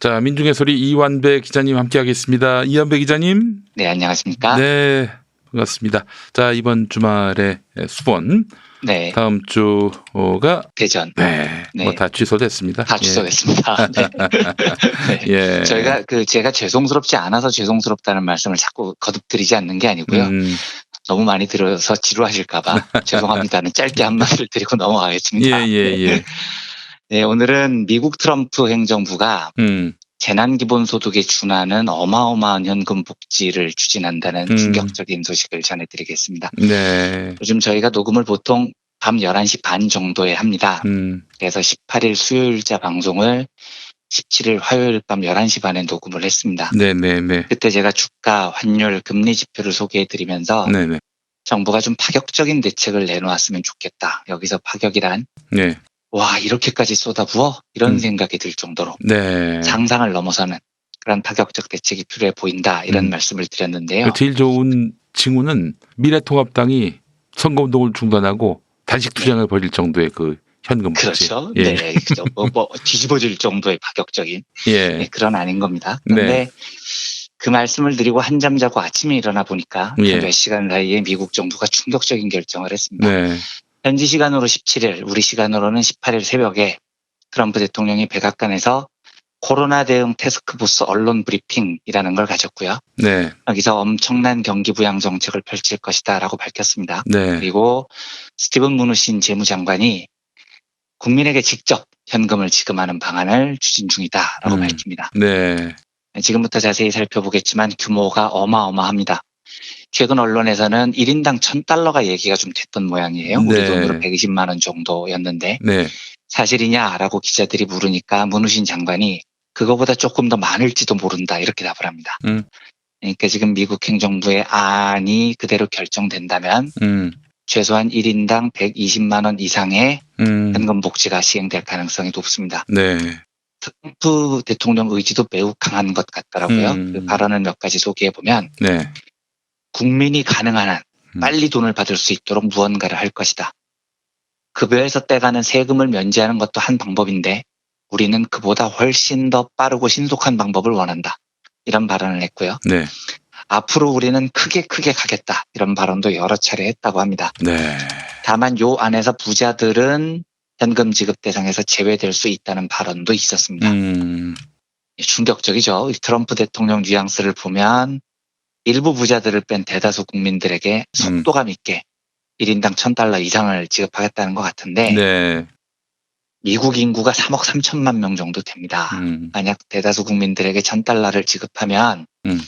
자, 민중의 소리 이완배 기자님 함께하겠습니다. 이완배 기자님. 네, 안녕하십니까? 네, 반갑습니다. 자, 이번 주말에 수원 네, 다음 주가 대전 네, 네. 뭐 다 취소됐습니다. 다 취소됐습니다. 네. 네. 예. 예. 저희가 그 제가 죄송스럽지 않아서 죄송스럽다는 말씀을 자꾸 거듭드리지 않는 게 아니고요. 음, 너무 많이 들어서 지루하실까봐 죄송합니다는 짧게 한마디를 드리고 예, 넘어가겠습니다. 예, 예. 네, 오늘은 미국 트럼프 행정부가 음, 재난기본소득에 준하는 어마어마한 현금 복지를 추진한다는 음. 충격적인 소식을 전해드리겠습니다. 네. 요즘 저희가 녹음을 보통 밤 11시 반 정도에 합니다. 음, 그래서 18일 수요일자 방송을 17일 화요일 밤 11시 반에 녹음을 했습니다. 네, 네, 네. 그때 제가 주가, 환율, 금리 지표를 소개해 드리면서 네, 네. 정부가 좀 파격적인 대책을 내놓았으면 좋겠다. 여기서 파격이란 네. 와 이렇게까지 쏟아부어 이런 음. 생각이 들 정도로 네. 상상을 넘어서는 그런 파격적 대책이 필요해 보인다 이런 음. 말씀을 드렸는데요. 그 제일 좋은 징후는 미래통합당이 선거운동을 중단하고 단식 투쟁을 벌일 정도의 그 현금 복지. 그렇죠. 예. 네, 그죠. 뭐, 뭐 뒤집어질 정도의 파격적인 예. 네, 그런 아닌 겁니다. 근데 네. 그 말씀을 드리고 한잠 자고 아침에 일어나 보니까 그 예. 몇 시간 사이에 미국 정부가 충격적인 결정을 했습니다. 네. 현지 시간으로 17일, 우리 시간으로는 18일 새벽에 트럼프 대통령이 백악관에서 코로나 대응 테스크포스 언론 브리핑이라는 걸 가졌고요. 네. 여기서 엄청난 경기 부양 정책을 펼칠 것이다라고 밝혔습니다. 네. 그리고 스티븐 무누신 재무장관이 국민에게 직접 현금을 지급하는 방안을 추진 중이다라고 음. 밝힙니다. 네. 지금부터 자세히 살펴보겠지만 규모가 어마어마합니다. 최근 언론에서는 1인당 1000달러가 얘기가 좀 됐던 모양이에요. 우리 네. 돈으로 120만 원 정도였는데 네. 사실이냐라고 기자들이 물으니까 문우신 장관이 그거보다 조금 더 많을지도 모른다 이렇게 답을 합니다. 음. 그러니까 지금 미국 행정부의 안이 그대로 결정된다면 음. 최소한 1인당 120만 원 이상의 음. 현금 복지가 시행될 가능성이 높습니다. 네. 트럼프 대통령 의지도 매우 강한 것 같더라고요. 음. 그 발언을 몇 가지 소개해 보면 네. 국민이 가능한 한 음. 빨리 돈을 받을 수 있도록 무언가를 할 것이다. 급여에서 떼가는 세금을 면제하는 것도 한 방법인데 우리는 그보다 훨씬 더 빠르고 신속한 방법을 원한다. 이런 발언을 했고요. 네. 앞으로 우리는 크게 크게 가겠다. 이런 발언도 여러 차례 했다고 합니다. 네. 다만 요 안에서 부자들은 현금 지급 대상에서 제외될 수 있다는 발언도 있었습니다. 음. 충격적이죠. 이 트럼프 대통령 뉘앙스를 보면 일부 부자들을 뺀 대다수 국민들에게 속도감 있게 1인당 1000달러 이상을 지급하겠다는 것 같은데 네. 미국 인구가 3억 3천만 명 정도 됩니다. 음. 만약 대다수 국민들에게 1000달러를 지급하면 음.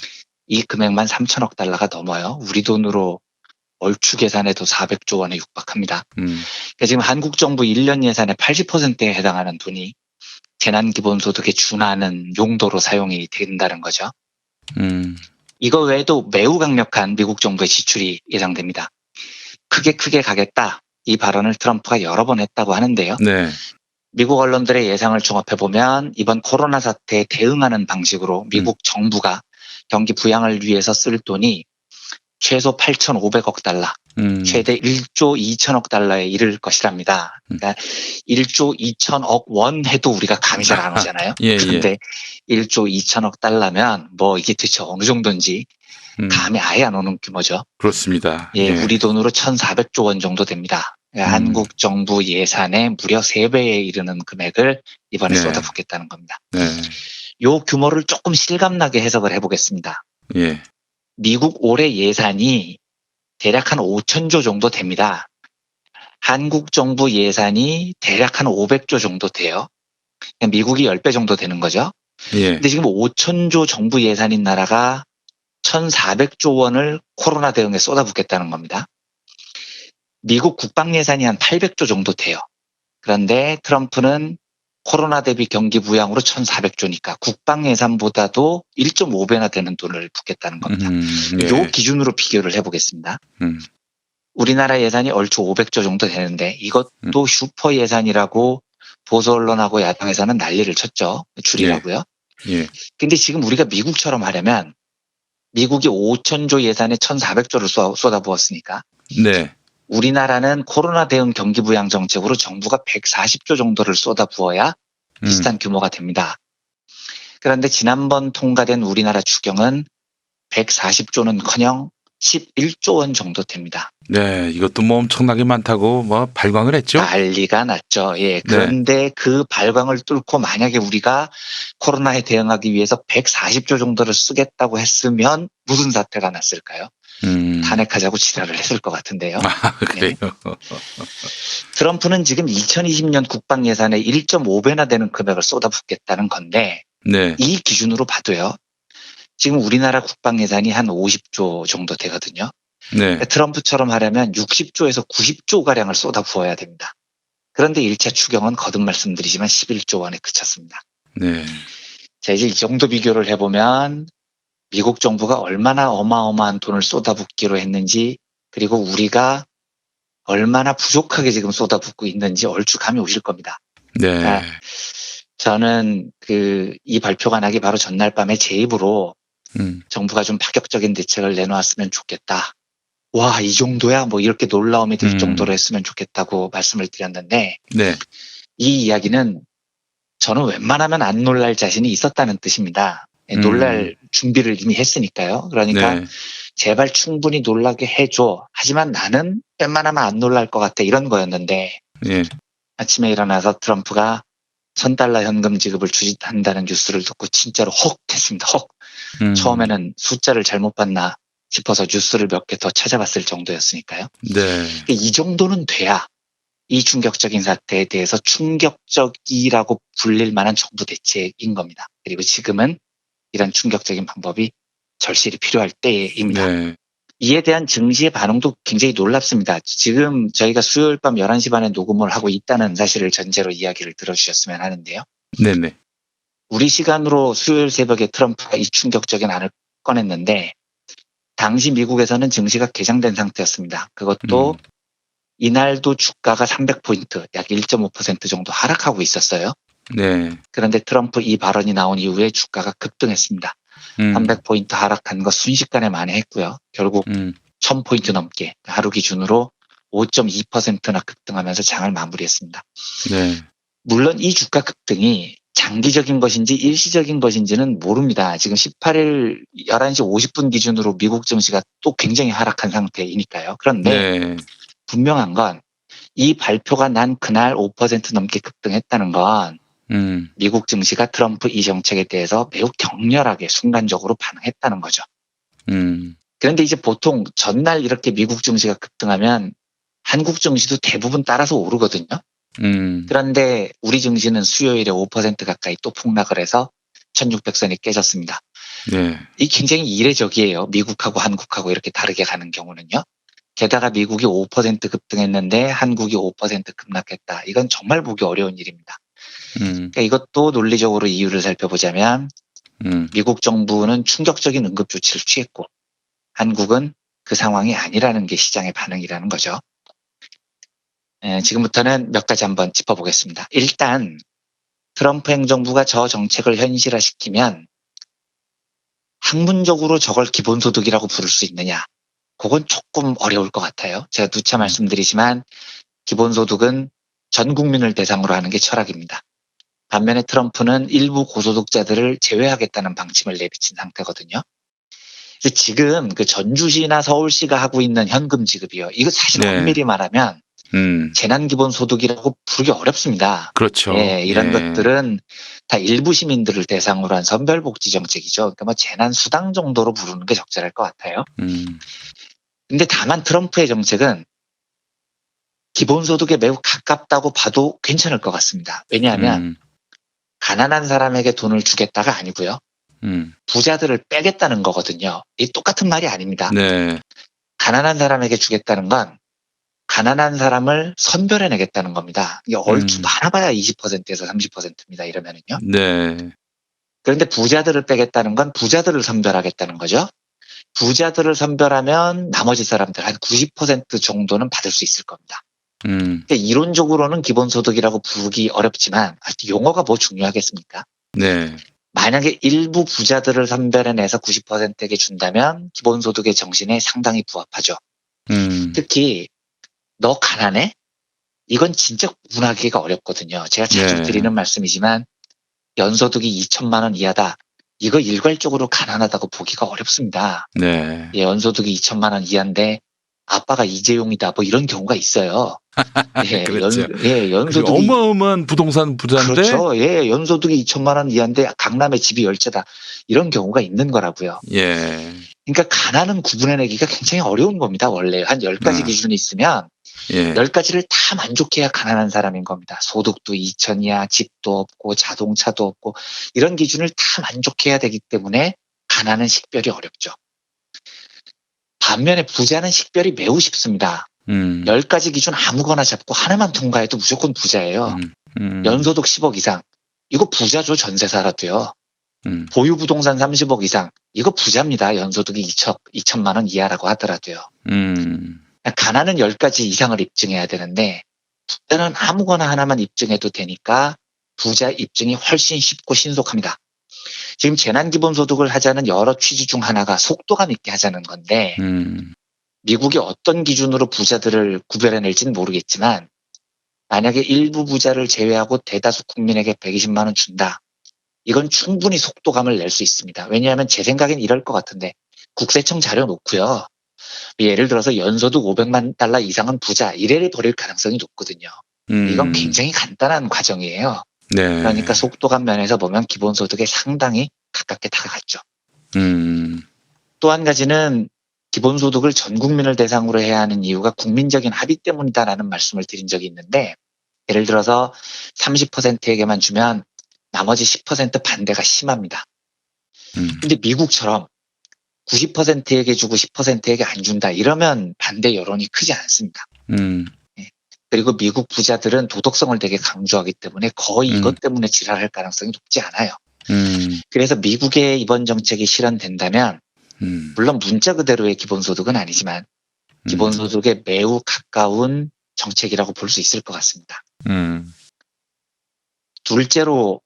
이 금액만 3천억 달러가 넘어요. 우리 돈으로 얼추 계산해도 400조 원에 육박합니다. 음. 그러니까 지금 한국 정부 1년 예산의 80%에 해당하는 돈이 재난기본소득에 준하는 용도로 사용이 된다는 거죠. 음. 이거 외에도 매우 강력한 미국 정부의 지출이 예상됩니다. 크게 크게 가겠다. 이 발언을 트럼프가 여러 번 했다고 하는데요. 네. 미국 언론들의 예상을 종합해 보면 이번 코로나 사태에 대응하는 방식으로 미국 음. 정부가 경기 부양을 위해서 쓸 돈이 최소 8,500억 달러, 음. 최대 1조 2천억 달러에 이를 것이랍니다. 그러니까 1조 2천억 원 해도 우리가 감이 잘 안 오잖아요. 예, 예. 그런데 1조 2천억 달러면 뭐 이게 도대체 어느 정도인지 음. 감이 아예 안 오는 규모죠. 그렇습니다. 예, 우리 돈으로 1,400조 원 정도 됩니다. 그러니까 음. 한국 정부 예산의 무려 3배에 이르는 금액을 이번에 네. 쏟아붓겠다는 겁니다. 네. 요 규모를 조금 실감나게 해석을 해보겠습니다. 예. 미국 올해 예산이 대략 한 5천조 정도 됩니다. 한국 정부 예산이 대략 한 500조 정도 돼요. 미국이 10배 정도 되는 거죠. 예. 근데 지금 5천조 정부 예산인 나라가 1,400조 원을 코로나 대응에 쏟아붓겠다는 겁니다. 미국 국방 예산이 한 800조 정도 돼요. 그런데 트럼프는 코로나 대비 경기 부양으로 1,400조니까 국방 예산보다도 1.5배나 되는 돈을 붓겠다는 겁니다. 음. 예. 요 기준으로 비교를 해보겠습니다. 음. 우리나라 예산이 얼추 500조 정도 되는데 이것도 음. 슈퍼 예산이라고 보수 언론하고 야당에서는 난리를 쳤죠. 줄이라고요. 예. 근데 지금 우리가 미국처럼 하려면 미국이 5천조 예산에 1,400조를 쏟아부었으니까 네. 우리나라는 코로나 대응 경기 부양 정책으로 정부가 140조 정도를 쏟아부어야 음. 비슷한 규모가 됩니다. 그런데 지난번 통과된 우리나라 추경은 140조는커녕 11조 원 정도 됩니다. 네, 이것도 뭐 엄청나게 많다고 뭐 발광을 했죠. 난리가 났죠. 예. 그런데 그 발광을 뚫고 만약에 우리가 코로나에 대응하기 위해서 140조 정도를 쓰겠다고 했으면 무슨 사태가 났을까요? 음. 탄핵하자고 지랄을 했을 것 같은데요. 아, 그래요. 트럼프는 지금 2020년 국방 예산에 1.5배나 되는 금액을 쏟아붓겠다는 건데 네. 이 기준으로 봐도요. 지금 우리나라 국방 예산이 한 50조 정도 되거든요. 네. 트럼프처럼 하려면 60조에서 90조 가량을 쏟아부어야 됩니다. 그런데 1차 추경은 거듭 말씀드리지만 11조 원에 그쳤습니다. 네. 자, 이제 이 정도 비교를 해보면 미국 정부가 얼마나 어마어마한 돈을 쏟아붓기로 했는지 그리고 우리가 얼마나 부족하게 지금 쏟아붓고 있는지 얼추 감이 오실 겁니다. 네. 아, 저는 그 이 발표가 나기 바로 전날 밤에 제 입으로 음. 정부가 좀 파격적인 대책을 내놓았으면 좋겠다. 와, 이 정도야? 뭐 이렇게 놀라움이 들 음. 정도로 했으면 좋겠다고 말씀을 드렸는데 네. 이 이야기는 저는 웬만하면 안 놀랄 자신이 있었다는 뜻입니다. 예, 음. 놀랄 준비를 이미 했으니까요. 그러니까 네. 제발 충분히 놀라게 해줘. 하지만 나는 웬만하면 안 놀랄 것 같아. 이런 거였는데 예. 아침에 일어나서 트럼프가 천 달러 현금 지급을 추진한다는 뉴스를 듣고 진짜로 헉 했습니다. 헉. 음. 처음에는 숫자를 잘못 봤나 싶어서 뉴스를 몇 개 더 찾아봤을 정도였으니까요. 네. 이 정도는 돼야 이 충격적인 사태에 대해서 충격적이라고 불릴 만한 정부 대책인 겁니다. 그리고 지금은 이런 충격적인 방법이 절실히 필요할 때입니다. 네. 이에 대한 증시의 반응도 굉장히 놀랍습니다. 지금 저희가 수요일 밤 11시 반에 녹음을 하고 있다는 사실을 전제로 이야기를 들어주셨으면 하는데요. 네, 네. 우리 시간으로 수요일 새벽에 트럼프가 이 충격적인 안을 꺼냈는데 당시 미국에서는 증시가 개장된 상태였습니다. 그것도 음. 이날도 주가가 300포인트, 약 1.5% 정도 하락하고 있었어요. 네. 그런데 트럼프 이 발언이 나온 이후에 주가가 급등했습니다. 음. 300포인트 하락한 거 순식간에 만회했고요. 결국 음. 1000포인트 넘게 하루 기준으로 5.2%나 급등하면서 장을 마무리했습니다. 네. 물론 이 주가 급등이 장기적인 것인지 일시적인 것인지는 모릅니다. 지금 18일 11시 50분 기준으로 미국 증시가 또 굉장히 하락한 상태이니까요. 그런데 네. 분명한 건 이 발표가 난 그날 5% 넘게 급등했다는 건 음. 미국 증시가 트럼프 이 정책에 대해서 매우 격렬하게 순간적으로 반응했다는 거죠. 음. 그런데 이제 보통 전날 이렇게 미국 증시가 급등하면 한국 증시도 대부분 따라서 오르거든요. 음. 그런데 우리 증시는 수요일에 5% 가까이 또 폭락을 해서 1600선이 깨졌습니다. 네. 이 굉장히 이례적이에요. 미국하고 한국하고 이렇게 다르게 가는 경우는요. 게다가 미국이 5% 급등했는데 한국이 5% 급락했다. 이건 정말 보기 어려운 일입니다. 음. 그러니까 이것도 논리적으로 이유를 살펴보자면 음. 미국 정부는 충격적인 응급 조치를 취했고 한국은 그 상황이 아니라는 게 시장의 반응이라는 거죠. 에, 지금부터는 몇 가지 한번 짚어보겠습니다. 일단 트럼프 행정부가 저 정책을 현실화시키면 학문적으로 저걸 기본소득이라고 부를 수 있느냐? 그건 조금 어려울 것 같아요. 제가 누차 말씀드리지만 기본소득은 전 국민을 대상으로 하는 게 철학입니다. 반면에 트럼프는 일부 고소득자들을 제외하겠다는 방침을 내비친 상태거든요. 그래서 지금 그 전주시나 서울시가 하고 있는 현금 지급이요. 이거 사실 네. 엄밀히 말하면 음. 재난기본소득이라고 부르기 어렵습니다. 그렇죠. 예, 이런 예. 것들은 다 일부 시민들을 대상으로 한 선별복지 정책이죠. 그러니까 뭐 재난수당 정도로 부르는 게 적절할 것 같아요. 음. 근데 다만 트럼프의 정책은 기본소득에 매우 가깝다고 봐도 괜찮을 것 같습니다. 왜냐하면 음. 가난한 사람에게 돈을 주겠다가 아니고요. 음. 부자들을 빼겠다는 거거든요. 이 똑같은 말이 아닙니다. 네. 가난한 사람에게 주겠다는 건 가난한 사람을 선별해내겠다는 겁니다. 이게 얼추 음. 많아봐야 20%에서 30%입니다. 이러면은요. 네. 그런데 부자들을 빼겠다는 건 부자들을 선별하겠다는 거죠. 부자들을 선별하면 나머지 사람들 한 90% 정도는 받을 수 있을 겁니다. 음. 그러니까 이론적으로는 기본소득이라고 부르기 어렵지만 아, 용어가 뭐 중요하겠습니까? 네. 만약에 일부 부자들을 선별해내서 90%에게 준다면 기본소득의 정신에 상당히 부합하죠. 음. 특히 너 가난해? 이건 진짜 구분하기가 어렵거든요. 제가 자주 네. 드리는 말씀이지만 연소득이 2천만 원 이하다. 이거 일괄적으로 가난하다고 보기가 어렵습니다. 네. 예, 연소득이 2천만 원 이하인데 아빠가 이재용이다. 뭐 이런 경우가 있어요. 예, 그렇죠. 연, 예, 그 연소득이 어마어마한 부동산 부자인데 그렇죠. 예, 연소득이 2천만 원 이하인데 강남에 집이 열채다. 이런 경우가 있는 거라고요. 예. 그러니까 가난은 구분해내기가 굉장히 어려운 겁니다. 원래 한 10가지 아. 기준이 있으면 예. 10가지를 다 만족해야 가난한 사람인 겁니다. 소득도 2천이야, 집도 없고 자동차도 없고 이런 기준을 다 만족해야 되기 때문에 가난은 식별이 어렵죠. 반면에 부자는 식별이 매우 쉽습니다. 음. 10가지 기준 아무거나 잡고 하나만 통과해도 무조건 부자예요. 음. 음. 연소득 10억 이상. 이거 부자죠. 전세 살아도요. 음. 보유 부동산 30억 이상. 이거 부자입니다. 연소득이 2천, 2천만 원 이하라고 하더라도요. 음. 가난은 10가지 이상을 입증해야 되는데 부자는 아무거나 하나만 입증해도 되니까 부자 입증이 훨씬 쉽고 신속합니다. 지금 재난기본소득을 하자는 여러 취지 중 하나가 속도감 있게 하자는 건데 음. 미국이 어떤 기준으로 부자들을 구별해낼지는 모르겠지만 만약에 일부 부자를 제외하고 대다수 국민에게 120만 원 준다. 이건 충분히 속도감을 낼 수 있습니다. 왜냐하면 제 생각엔 이럴 것 같은데 국세청 자료 놓고요. 예를 들어서 연소득 500만 달러 이상은 부자 이래를 버릴 가능성이 높거든요. 음. 이건 굉장히 간단한 과정이에요. 네. 그러니까 속도감 면에서 보면 기본소득에 상당히 가깝게 다가갔죠. 음. 또한 가지는 기본소득을 전 국민을 대상으로 해야 하는 이유가 국민적인 합의 때문이다라는 말씀을 드린 적이 있는데 예를 들어서 30%에게만 주면 나머지 10% 반대가 심합니다. 음. 근데 미국처럼 90%에게 주고 10%에게 안 준다 이러면 반대 여론이 크지 않습니다. 음. 그리고 미국 부자들은 도덕성을 되게 강조하기 때문에 거의 음. 이것 때문에 지랄할 가능성이 높지 않아요. 음. 그래서 미국의 이번 정책이 실현된다면 음. 물론 문자 그대로의 기본소득은 아니지만 기본소득에 매우 가까운 정책이라고 볼 수 있을 것 같습니다. 음. 둘째로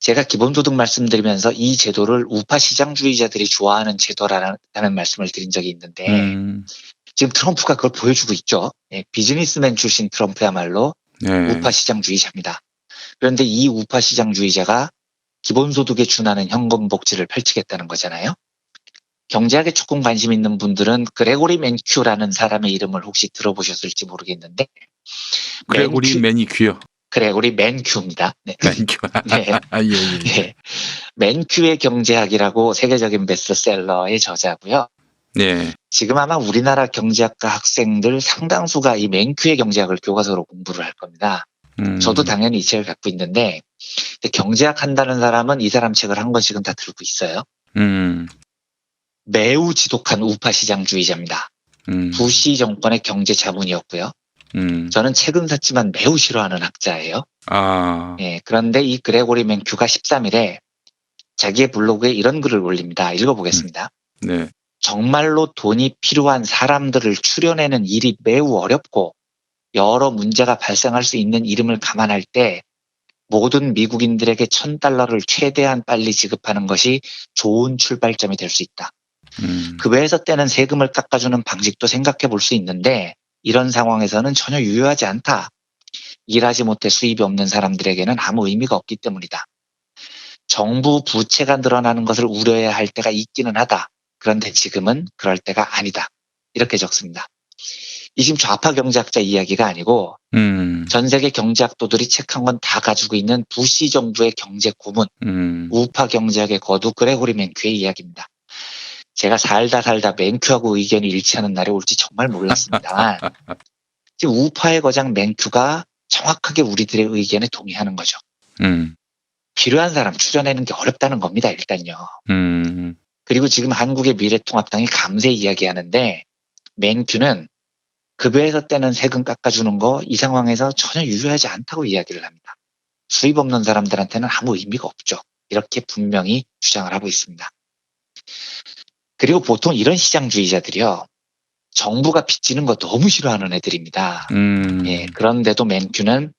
제가 기본소득 말씀드리면서 이 제도를 우파 시장주의자들이 좋아하는 제도라는 말씀을 드린 적이 있는데 음. 지금 트럼프가 그걸 보여주고 있죠. 예, 비즈니스맨 출신 트럼프야말로 네. 우파 시장주의자입니다. 그런데 이 우파 시장주의자가 기본소득에 준하는 현금 복지를 펼치겠다는 거잖아요. 경제학에 조금 관심 있는 분들은 그레고리 맨큐라는 사람의 이름을 혹시 들어보셨을지 모르겠는데 그레고리 맨큐- 매니큐어. 그레고리 맨큐입니다. 네. 매니큐어. 네. 아, 예, 예. 예. 맨큐의 경제학이라고 세계적인 베스트셀러의 저자고요. 네. 지금 아마 우리나라 경제학과 학생들 상당수가 이 맨큐의 경제학을 교과서로 공부를 할 겁니다. 음. 저도 당연히 이 책을 갖고 있는데 경제학 한다는 사람은 이 사람 책을 한 권씩은 다 들고 있어요. 음. 매우 지독한 우파 시장주의자입니다. 음. 부시 정권의 경제 자문이었고요. 음. 저는 책은 샀지만 매우 싫어하는 학자예요. 아. 예, 그런데 이 그레고리 맨큐가 13일에 자기의 블로그에 이런 글을 올립니다. 읽어보겠습니다. 네. 정말로 돈이 필요한 사람들을 추려내는 일이 매우 어렵고 여러 문제가 발생할 수 있는 이름을 감안할 때 모든 미국인들에게 천 달러를 최대한 빨리 지급하는 것이 좋은 출발점이 될 수 있다. 음. 급여에서 떼는 세금을 깎아주는 방식도 생각해 볼 수 있는데 이런 상황에서는 전혀 유효하지 않다. 일하지 못해 수입이 없는 사람들에게는 아무 의미가 없기 때문이다. 정부 부채가 늘어나는 것을 우려해야 할 때가 있기는 하다. 그런데 지금은 그럴 때가 아니다. 이렇게 적습니다. 이 지금 좌파 경제학자 이야기가 아니고 음. 전 세계 경제학도들이 책 한 권 다 가지고 있는 부시 정부의 경제 고문, 음. 우파 경제학의 거두 그레고리 맨큐의 이야기입니다. 제가 살다 살다 맨큐하고 의견이 일치하는 날이 올지 정말 몰랐습니다만 우파의 거장 맨큐가 정확하게 우리들의 의견에 동의하는 거죠. 음. 필요한 사람 추려내는 게 어렵다는 겁니다. 일단요. 음. 그리고 지금 한국의 미래통합당이 감세 이야기하는데 맨큐는 급여에서 떼는 세금 깎아주는 거 이 상황에서 전혀 유효하지 않다고 이야기를 합니다. 수입 없는 사람들한테는 아무 의미가 없죠. 이렇게 분명히 주장을 하고 있습니다. 그리고 보통 이런 시장주의자들이요. 정부가 빚지는 거 너무 싫어하는 애들입니다. 음. 예, 그런데도 맨큐는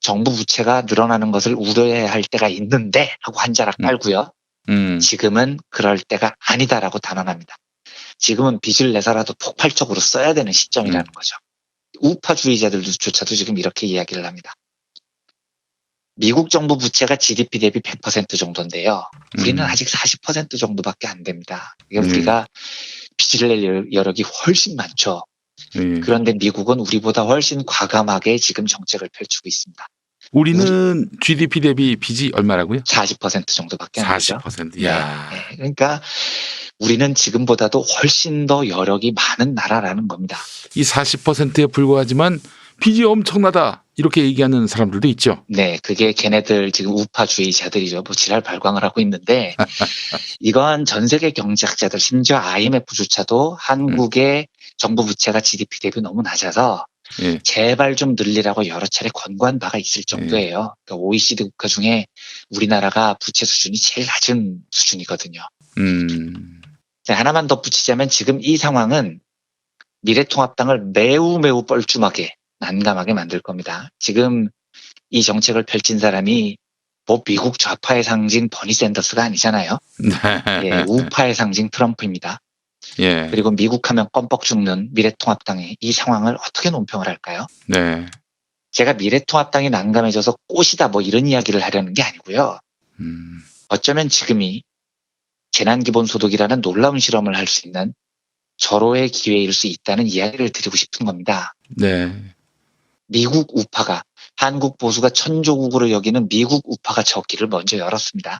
정부 부채가 늘어나는 것을 우려해야 할 때가 있는데 하고 한 자락 음. 깔고요. 음. 지금은 그럴 때가 아니다라고 단언합니다. 지금은 빚을 내서라도 폭발적으로 써야 되는 시점이라는 거죠. 우파주의자들조차도 지금 이렇게 이야기를 합니다. 미국 정부 부채가 GDP 대비 100% 정도인데요. 우리는 음. 아직 40% 정도밖에 안 됩니다. 이게 음. 우리가 빚을 낼 여- 여력이 훨씬 많죠. 예. 그런데 미국은 우리보다 훨씬 과감하게 지금 정책을 펼치고 있습니다. 우리는 GDP 대비 빚이 얼마라고요? 40% 정도밖에 안 되죠. 40%. 야. 네, 그러니까 우리는 지금보다도 훨씬 더 여력이 많은 나라라는 겁니다. 이 40%에 불과하지만 빚이 엄청나다. 이렇게 얘기하는 사람들도 있죠. 네, 그게 걔네들 지금 우파주의자들이죠. 뭐 지랄 발광을 하고 있는데 이건 전 세계 경제학자들 심지어 IMF조차도 한국의 정부 부채가 GDP 대비 너무 낮아서 예. 제발 좀 늘리라고 여러 차례 권고한 바가 있을 정도예요. 그러니까 OECD 국가 중에 우리나라가 부채 수준이 제일 낮은 수준이거든요. 음. 자, 하나만 덧붙이자면 지금 이 상황은 미래통합당을 매우 매우 뻘쭘하게 난감하게 만들 겁니다. 지금 이 정책을 펼친 사람이 뭐 미국 좌파의 상징 버니 샌더스가 아니잖아요. 예, 우파의 상징 트럼프입니다. 예. 그리고 미국 하면 껌뻑 죽는 미래통합당이 이 상황을 어떻게 논평을 할까요? 네. 제가 미래통합당이 난감해져서 꽃이다 뭐 이런 이야기를 하려는 게 아니고요. 음. 어쩌면 지금이 재난기본소득이라는 놀라운 실험을 할 수 있는 절호의 기회일 수 있다는 이야기를 드리고 싶은 겁니다. 네. 미국 우파가 한국 보수가 천조국으로 여기는 미국 우파가 저 길을 먼저 열었습니다.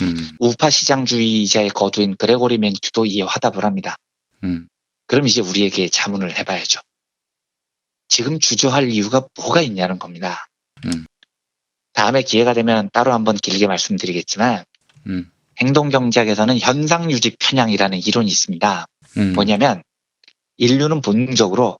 음. 우파 시장주의자의 거두인 그레고리 맨큐도 이에 화답을 합니다. 음. 그럼 이제 우리에게 자문을 해봐야죠. 지금 주저할 이유가 뭐가 있냐는 겁니다. 음. 다음에 기회가 되면 따로 한번 길게 말씀드리겠지만 음. 행동경제학에서는 현상유지 편향이라는 이론이 있습니다. 음. 뭐냐면 인류는 본능적으로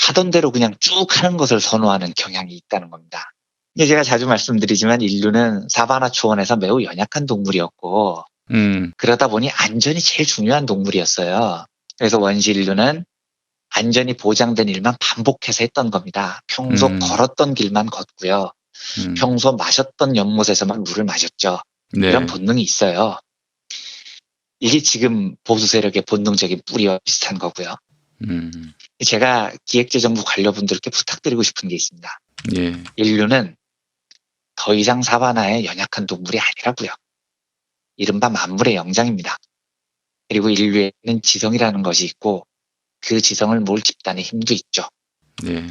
하던 대로 그냥 쭉 하는 것을 선호하는 경향이 있다는 겁니다. 제가 자주 말씀드리지만 인류는 사바나 초원에서 매우 연약한 동물이었고 음. 그러다 보니 안전이 제일 중요한 동물이었어요. 그래서 원시 인류는 안전이 보장된 일만 반복해서 했던 겁니다. 평소 음. 걸었던 길만 걷고요. 음. 평소 마셨던 연못에서만 물을 마셨죠. 네. 이런 본능이 있어요. 이게 지금 보수 세력의 본능적인 뿌리와 비슷한 거고요. 음. 제가 기획재정부 관료분들께 부탁드리고 싶은 게 있습니다. 예. 인류는 더 이상 사바나의 연약한 동물이 아니라고요. 이른바 만물의 영장입니다. 그리고 인류에는 지성이라는 것이 있고 그 지성을 모을 집단의 힘도 있죠. 네.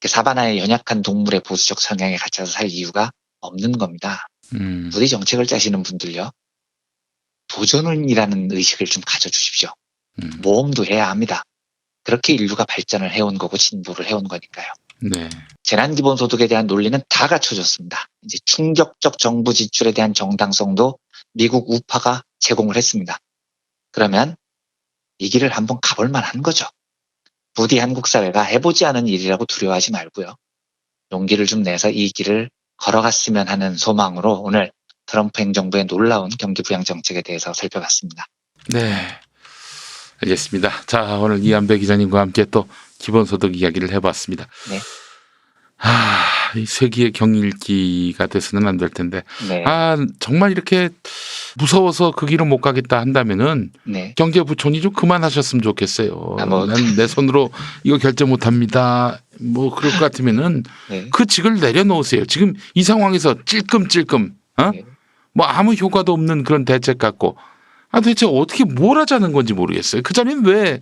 그 사바나의 연약한 동물의 보수적 성향에 갇혀서 살 이유가 없는 겁니다. 음. 부디 정책을 짜시는 분들요. 도전이라는 의식을 좀 가져주십시오. 음. 모험도 해야 합니다. 그렇게 인류가 발전을 해온 거고 진보를 해온 거니까요. 네. 재난기본소득에 대한 논리는 다 갖춰졌습니다. 이제 충격적 정부 지출에 대한 정당성도 미국 우파가 제공을 했습니다. 그러면 이 길을 한번 가볼 만한 거죠. 부디 한국 사회가 해보지 않은 일이라고 두려워하지 말고요. 용기를 좀 내서 이 길을 걸어갔으면 하는 소망으로 오늘 트럼프 행정부의 놀라운 경기 부양 정책에 대해서 살펴봤습니다. 네. 알겠습니다. 자, 오늘 이한배 기자님과 함께 또 기본소득 이야기를 해봤습니다. 네. 아, 이 세기의 경일기가 돼서는 안 될 텐데. 네, 아, 정말 이렇게 무서워서 그 길을 못 가겠다 한다면은 네, 경제부총리 좀 그만하셨으면 좋겠어요. 아, 뭐. 난내 손으로 이거 결정 못 합니다. 뭐 그럴 것 같으면은 네. 그 직을 내려놓으세요. 지금 이 상황에서 찔끔찔끔, 어? 네. 뭐 아무 효과도 없는 그런 대책 갖고 아 도대체 어떻게 뭘 하자는 건지 모르겠어요. 그 자리는 왜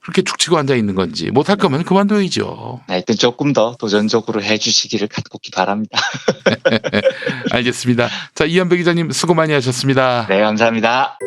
그렇게 죽치고 앉아 있는 건지 못할 거면 그만둬야죠. 하여튼 조금 더 도전적으로 해주시기를 간곡히 바랍니다. 알겠습니다. 자 이한배 기자님 수고 많이 하셨습니다. 네, 감사합니다.